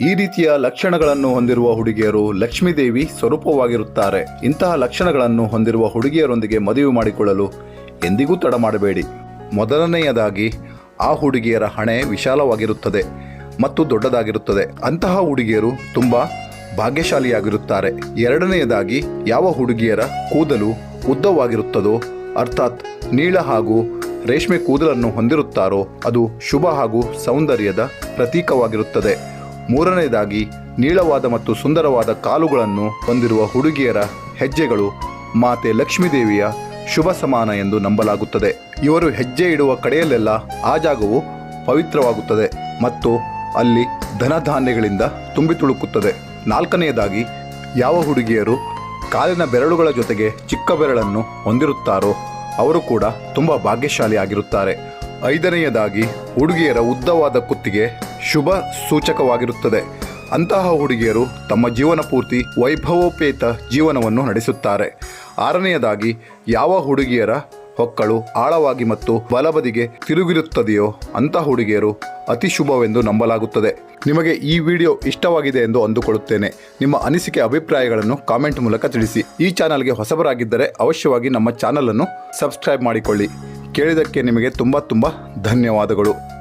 ಈ ರೀತಿಯ ಲಕ್ಷಣಗಳನ್ನು ಹೊಂದಿರುವ ಹುಡುಗಿಯರು ಲಕ್ಷ್ಮೀದೇವಿ ಸ್ವರೂಪವಾಗಿರುತ್ತಾರೆ. ಇಂತಹ ಲಕ್ಷಣಗಳನ್ನು ಹೊಂದಿರುವ ಹುಡುಗಿಯರೊಂದಿಗೆ ಮದುವೆ ಮಾಡಿಕೊಳ್ಳಲು ಎಂದಿಗೂ ತಡ ಮಾಡಬೇಡಿ. ಮೊದಲನೆಯದಾಗಿ, ಆ ಹುಡುಗಿಯರ ಹಣೆ ವಿಶಾಲವಾಗಿರುತ್ತದೆ ಮತ್ತು ದೊಡ್ಡದಾಗಿರುತ್ತದೆ. ಅಂತಹ ಹುಡುಗಿಯರು ತುಂಬ ಭಾಗ್ಯಶಾಲಿಯಾಗಿರುತ್ತಾರೆ. ಎರಡನೆಯದಾಗಿ, ಯಾವ ಹುಡುಗಿಯರ ಕೂದಲು ಉದ್ದವಾಗಿರುತ್ತದೋ, ಅರ್ಥಾತ್ ನೀಳ ಹಾಗೂ ರೇಷ್ಮೆ ಕೂದಲನ್ನು ಹೊಂದಿರುತ್ತಾರೋ, ಅದು ಶುಭ ಹಾಗೂ ಸೌಂದರ್ಯದ ಪ್ರತೀಕವಾಗಿರುತ್ತದೆ. ಮೂರನೆಯದಾಗಿ ನೀಳವಾದ ಮತ್ತು ಸುಂದರವಾದ ಕಾಲುಗಳನ್ನು ಹೊಂದಿರುವ ಹುಡುಗಿಯರ ಹೆಜ್ಜೆಗಳು ಮಾತೆ ಲಕ್ಷ್ಮೀದೇವಿಯ ಶುಭ ಸಮಾನ ಎಂದು ನಂಬಲಾಗುತ್ತದೆ. ಇವರು ಹೆಜ್ಜೆ ಇಡುವ ಕಡೆಯಲ್ಲೆಲ್ಲ ಆ ಜಾಗವು ಪವಿತ್ರವಾಗುತ್ತದೆ ಮತ್ತು ಅಲ್ಲಿ ಧನಧಾನ್ಯಗಳಿಂದ ತುಂಬಿ ತುಳುಕುತ್ತದೆ. ನಾಲ್ಕನೆಯದಾಗಿ ಯಾವ ಹುಡುಗಿಯರು ಕಾಲಿನ ಬೆರಳುಗಳ ಜೊತೆಗೆ ಚಿಕ್ಕ ಬೆರಳನ್ನು ಹೊಂದಿರುತ್ತಾರೋ ಅವರು ಕೂಡ ತುಂಬ ಭಾಗ್ಯಶಾಲಿ ಆಗಿರುತ್ತಾರೆ ಐದನೆಯದಾಗಿ ಹುಡುಗಿಯರ ಉದ್ದವಾದ ಕುತ್ತಿಗೆ ಶುಭ ಸೂಚಕವಾಗಿರುತ್ತದೆ. ಅಂತಹ ಹುಡುಗಿಯರು ತಮ್ಮ ಜೀವನ ಪೂರ್ತಿ ವೈಭವೋಪೇತ ಜೀವನವನ್ನು ನಡೆಸುತ್ತಾರೆ. ಆರನೆಯದಾಗಿ, ಯಾವ ಹುಡುಗಿಯರ ಹೊಕ್ಕಳು ಆಳವಾಗಿ ಮತ್ತು ಬಲಬದಿಗೆ ತಿರುಗಿರುತ್ತದೆಯೋ ಅಂತಹ ಹುಡುಗಿಯರು ಅತಿ ಶುಭವೆಂದು ನಂಬಲಾಗುತ್ತದೆ. ನಿಮಗೆ ಈ ವಿಡಿಯೋ ಇಷ್ಟವಾಗಿದೆ ಎಂದು ಅಂದುಕೊಳ್ಳುತ್ತೇನೆ. ನಿಮ್ಮ ಅನಿಸಿಕೆ ಅಭಿಪ್ರಾಯಗಳನ್ನು ಕಾಮೆಂಟ್ ಮೂಲಕ ತಿಳಿಸಿ. ಈ ಚಾನಲ್ಗೆ ಹೊಸಬರಾಗಿದ್ದರೆ ಅವಶ್ಯವಾಗಿ ನಮ್ಮ ಚಾನಲನ್ನು ಸಬ್ಸ್ಕ್ರೈಬ್ ಮಾಡಿಕೊಳ್ಳಿ. ಕೇಳಿದ್ದಕ್ಕೆ ನಿಮಗೆ ತುಂಬ ತುಂಬ ಧನ್ಯವಾದಗಳು.